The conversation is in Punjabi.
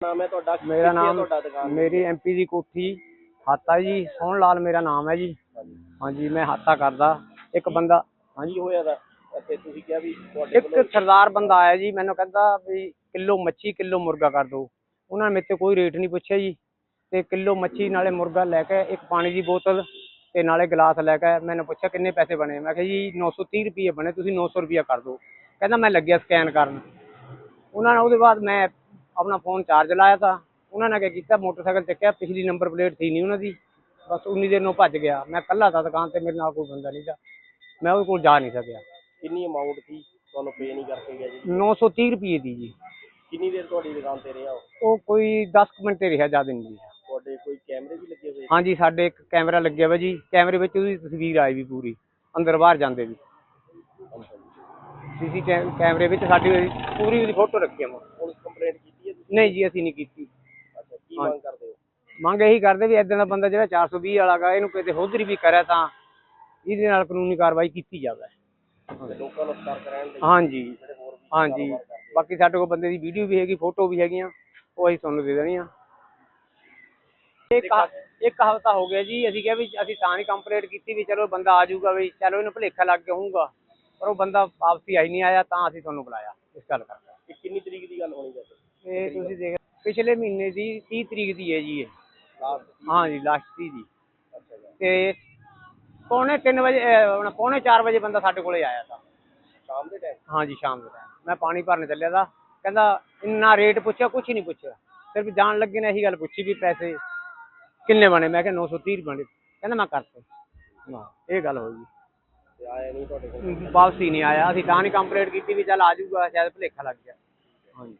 ਨਾਮ ਹੈ ਤੁਹਾਡਾ ਮੇਰਾ ਕਿੱਥੇ ਹੈ ਨਾਮ ਤੁਹਾਡਾ ਦੁਕਾਨ? ਮੇਰੀ ਐਮਪੀ ਦੀ ਕੋਠੀ ਹਾਤਾ ਜੀ ਸੋਹਣ ਲਾਲ ਮੇਰਾ ਨਾਮ ਹੈ ਜੀ। ਹਾਂਜੀ। ਮੈਂ ਹਾਤਾ ਕਰਦਾ ਇੱਕ ਬੰਦਾ। ਹਾਂਜੀ ਕੀ ਹੋਇਆ ਦਾ ਤੁਸੀਂ ਕਿਹਾ ਵੀ ਤੁਹਾਡੇ ਇੱਕ ਸਰਦਾਰ ਬੰਦਾ ਆਇਆ ਜੀ ਮੈਨੂੰ ਕਹਿੰਦਾ ਵੀ ਕਿਲੋ ਮੱਛੀ ਕਿਲੋ ਮੁਰਗਾ ਕਰ ਦਿਓ। ਉਹਨਾਂ ਨੇ ਮੇਰੇ ਤੋਂ ਕੋਈ ਰੇਟ ਨਹੀਂ ਪੁੱਛਿਆ ਜੀ। ਤੇ ਕਿਲੋ ਮੱਛੀ ਨਾਲੇ ਮੁਰਗਾ ਲੈ ਕੇ ਇੱਕ ਪਾਣੀ ਦੀ ਬੋਤਲ ਤੇ ਨਾਲੇ ਗਲਾਸ ਲੈ ਕੇ ਮੈਨੂੰ ਪੁੱਛਿਆ ਕਿੰਨੇ ਪੈਸੇ ਬਣੇ। ਮੈਂ ਕਿਹਾ ਜੀ 930 ਰੁਪਏ ਬਣੇ ਤੁਸੀਂ 900 ਰੁਪਏ ਕਰ ਦਿਓ। ਕਹਿੰਦਾ ਮੈਂ ਲੱਗਿਆ ਸਕੈਨ ਕਰਨ। ਉਹਨਾਂ ਨੇ ਉਹਦੇ ਬਾਅਦ ਮੈਂ ਆਪਣਾ ਫੋਨ ਚਾਰਜ ਲਾਇਆ ਤਾਂ ਉਹਨਾਂ ਨੇ ਕੀ ਕੀਤਾ ਮੋਟਰਸਾਈਕਲ ਚੱਕਿਆ ਪਿਛਲੀ ਨੰਬਰ ਪਲੇਟ ਸੀ ਨਹੀਂ ਉਹਨਾਂ ਦੀ। ਬਸ ਉਨੀ ਦੇਰ ਨੂੰ ਭੱਜ ਗਿਆ। ਮੈਂ ਇਕੱਲਾ ਤਾਂ ਦੁਕਾਨ ਤੇ ਮੇਰੇ ਨਾਲ ਕੋਈ ਬੰਦਾ ਨਹੀਂ ਸੀ ਮੈਂ ਉਹਦੇ ਕੋਲ ਜਾ ਨਹੀਂ ਸਕਿਆ। ਕਿੰਨੀ ਅਮਾਉਂਟ ਸੀ? ਤੁਹਾਨੂੰ ਪੇ ਨਹੀਂ ਕਰਕੇ ਗਿਆ ਜੀ? 930 ਰੁਪਏ ਦੀ ਜੀ। ਕਿੰਨੀ ਦੇਰ ਤੁਹਾਡੀ ਦੁਕਾਨ ਤੇ ਰਿਹਾ ਉਹ? ਉਹ ਕੋਈ 10 ਕੁ ਮਿੰਟ ਤੇ ਰਿਹਾ ਜ਼ਿਆਦਾ ਨਹੀਂ ਜੀ ਤੁਹਾਡੇ ਕੋਈ ਕੈਮਰੇ ਵੀ ਲੱਗੇ ਹੋਏ? ਹਾਂਜੀ ਸਾਡੇ ਇੱਕ ਕੈਮਰਾ ਲੱਗਿਆ ਵਾ ਜੀ। ਕੈਮਰੇ ਵਿੱਚ ਉਹਦੀ ਤਸਵੀਰ ਆਈ ਵੀ ਪੂਰੀ। ਅੰਦਰ ਬਾਹਰ ਜਾਂਦੇ ਵੀ। ਸੀਸੀ ਕੈਮਰੇ ਵਿੱਚ ਸਾਡੀ ਉਹਦੀ ਪੂਰੀ ਉਹਦੀ ਫੋਟੋ ਰੱਖੀ ਆ ਮੈਂ। ਪੁਲਿਸ ਕੰਪਲੇਂਟ ਨਹੀਂ ਜੀ ਅਸੀਂ ਨਹੀਂ ਕੀਤੀ। ਅੱਛਾ ਕੀ ਮੰਗ ਕਰਦੇ ਹੋ? ਮੰਗ ਇਹੀ ਕਰਦੇ ਵੀ ਇਦਾਂ ਦਾ ਬੰਦਾ ਜਿਹੜਾ 420 ਵਾਲਾ ਗਾ ਇਹਨੂੰ ਕਿਤੇ ਹੋਦਰੀ ਵੀ ਕਰਿਆ ਤਾਂ ਇਹਦੇ ਨਾਲ ਕਾਨੂੰਨੀ ਕਾਰਵਾਈ ਕੀਤੀ ਜਾਵੇ। ਤੇ ਲੋਕਾਂ ਨੂੰ ਸਤਰਕ ਰਹਿਣ ਲਈ ਹਾਂਜੀ। ਹਾਂਜੀ। ਬਾਕੀ ਸਾਡੇ ਕੋਲ ਬੰਦੇ ਦੀ ਵੀਡੀਓ ਵੀ ਹੈਗੀ ਫੋਟੋ ਵੀ ਹੈਗੀਆਂ ਉਹ ਅਸੀਂ ਤੁਹਾਨੂੰ ਦੇ ਦੇਣੀਆਂ। ਇੱਕ ਇੱਕ ਹਫਤਾ ਹੋ ਗਿਆ ਜੀ ਅਸੀਂ ਕਿਹਾ ਵੀ ਅਸੀਂ ਤਾਂ ਨਹੀਂ ਕੰਪਲੀਟ ਕੀਤੀ ਵੀ ਚਲੋ ਬੰਦਾ ਆ ਜਾਊਗਾ ਵੀ ਚਲੋ ਇਹਨੂੰ ਭੁਲੇਖਾ ਲੱਗ ਗਿਆ ਹੋਊਗਾ ਪਰ ਉਹ ਬੰਦਾ ਵਾਪਸੀ ਆਈ ਨਹੀਂ ਆਇਆ ਤਾਂ ਅਸੀਂ ਤੁਹਾਨੂੰ ਬੁਲਾਇਆ ਇਸ ਗੱਲ ਕਰਕੇ। ਕਿੰਨੀ ਤਰੀਕ ਦੀ ਗੱਲ ਹੋਣੀ ਚਾਹੀਦੀ ਇਹ ਤੁਸੀਂ ਦੇਖ ਪਿਛਲੇ ਮਹੀਨੇ ਦੀ 30 ਤਰੀਕ ਦੀ ਹੈ ਜੀ ਇਹ। ਲਾਸਟ ਹਾਂ ਜੀ ਲਾਸਟ ਦੀ। ਜੀ। ਤੇ ਪੌਣੇ 3 ਵਜੇ ਅਹ, ਪੌਣੇ 4 ਵਜੇ ਬੰਦਾ ਸਾਡੇ ਕੋਲੇ ਆਇਆ ਤਾਂ। ਸ਼ਾਮ ਦੇ ਟਾਈਮ ਹਾਂ ਜੀ ਸ਼ਾਮ ਦੇ ਟਾਈਮ ਮੈਂ ਪਾਣੀ ਭਰਨ ਚੱਲਿਆ ਤਾਂ। ਕਹਿੰਦਾ ਇੰਨਾ ਰੇਟ ਪੁੱਛਿਆ ਕੁਛ ਨਹੀਂ ਪੁੱਛਿਆ। ਸਿਰਫ ਜਾਣ ਲੱਗੇ ਨੇ ਇਹੀ ਗੱਲ ਪੁੱਛੀ ਵੀ ਪੈਸੇ ਕਿੰਨੇ ਬਣੇ? ਮੈਂ ਕਿਹਾ 930 ਬਣੇ। ਕਹਿੰਦਾ ਮੈਂ ਕਰਤਾ। ਹਾਂ ਇਹ ਗੱਲ ਹੋਈ। ਤੇ ਆਇਆ ਨਹੀਂ ਤੁਹਾਡੇ ਕੋਲ? ਵਾਪਸੀ ਨਹੀਂ ਆਇਆ। ਅਸੀਂ ਤਾਂ ਨਹੀਂ ਕੰਪਲੀਟ ਕੀਤੀ ਵੀ ਚੱਲ ਆ ਜਾਊਗਾ ਸ਼ਾਇਦ ਭੁਲੇਖਾ ਲੱਗ ਗਿਆ। ਹਾਂਜੀ